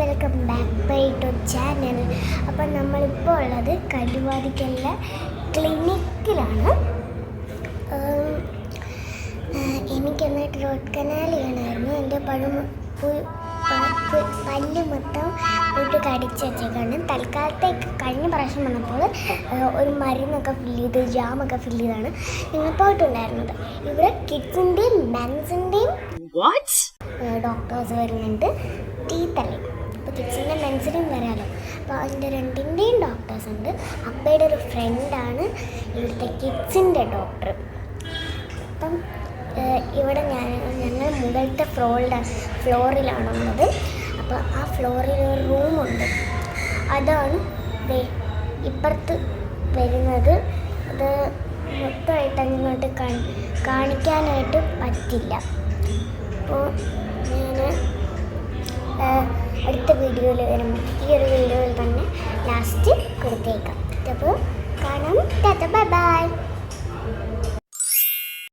Welcome back by to channel അപ്പം നമ്മളിപ്പോൾ ഉള്ളത് കല്ലുവാതിക്കലിലെ ക്ലിനിക്കിലാണ് ഉം, ആ, എനിക്ക് എന്നിട്ട് റോഡ് കനാൽ ചെയ്യണമായിരുന്നു എന്റെ പഴം പല്ല് മൊത്തം പോയിട്ട് കടിച്ച് വെച്ചേക്കാണ്. തൽക്കാലത്തേക്ക് കഴിഞ്ഞ പ്രാവശ്യം വന്നപ്പോൾ ഒരു മരുന്നൊക്കെ ഫില്ല് ചെയ്ത് ജാമൊക്കെ ഫില്ല് ചെയ്താണ് ഞങ്ങൾ പോയിട്ടുണ്ടായിരുന്നത്. ഇവിടെ കിഡ്സിന്റെയും മെൻസിന്റെയും? ഡോക്ടേഴ്സ് വരുന്നുണ്ട്. ടീത്തല്ലേ മെൻസിനും വരാമല്ലോ അപ്പോൾ അതിന്റെ രണ്ടിന്റെയും ഡോക്ടേഴ്സ് ഉണ്ട്. അപ്പയുടെ ഒരു ഫ്രണ്ടാണ് ഇവിടുത്തെ കിഡ്സിന്റെ ഡോക്ടർ അപ്പം ഇവിടെ ഞാൻ ഞങ്ങൾ മുകളിലത്തെ ഫ്ലോറിലാണ് ഫ്ലോറിലാണുള്ളത് അപ്പോൾ ആ ഫ്ലോറിൽ ഒരു റൂമുണ്ട് അതാണ് ദേ ഇപ്പുറത്ത് വരുന്നത്. അത് മൊത്തമായിട്ട് അങ്ങോട്ട് കാണി- കാണിക്കാനായിട്ട് പറ്റില്ല. അപ്പോൾ വീഡിയോയിൽ വരുമ്പോൾ ഈ ഒരു വീഡിയോയിൽ തന്നെ ലാസ്റ്റ് കൊടുത്തേക്കാം. അപ്പോൾ കാണാം. Bye bye.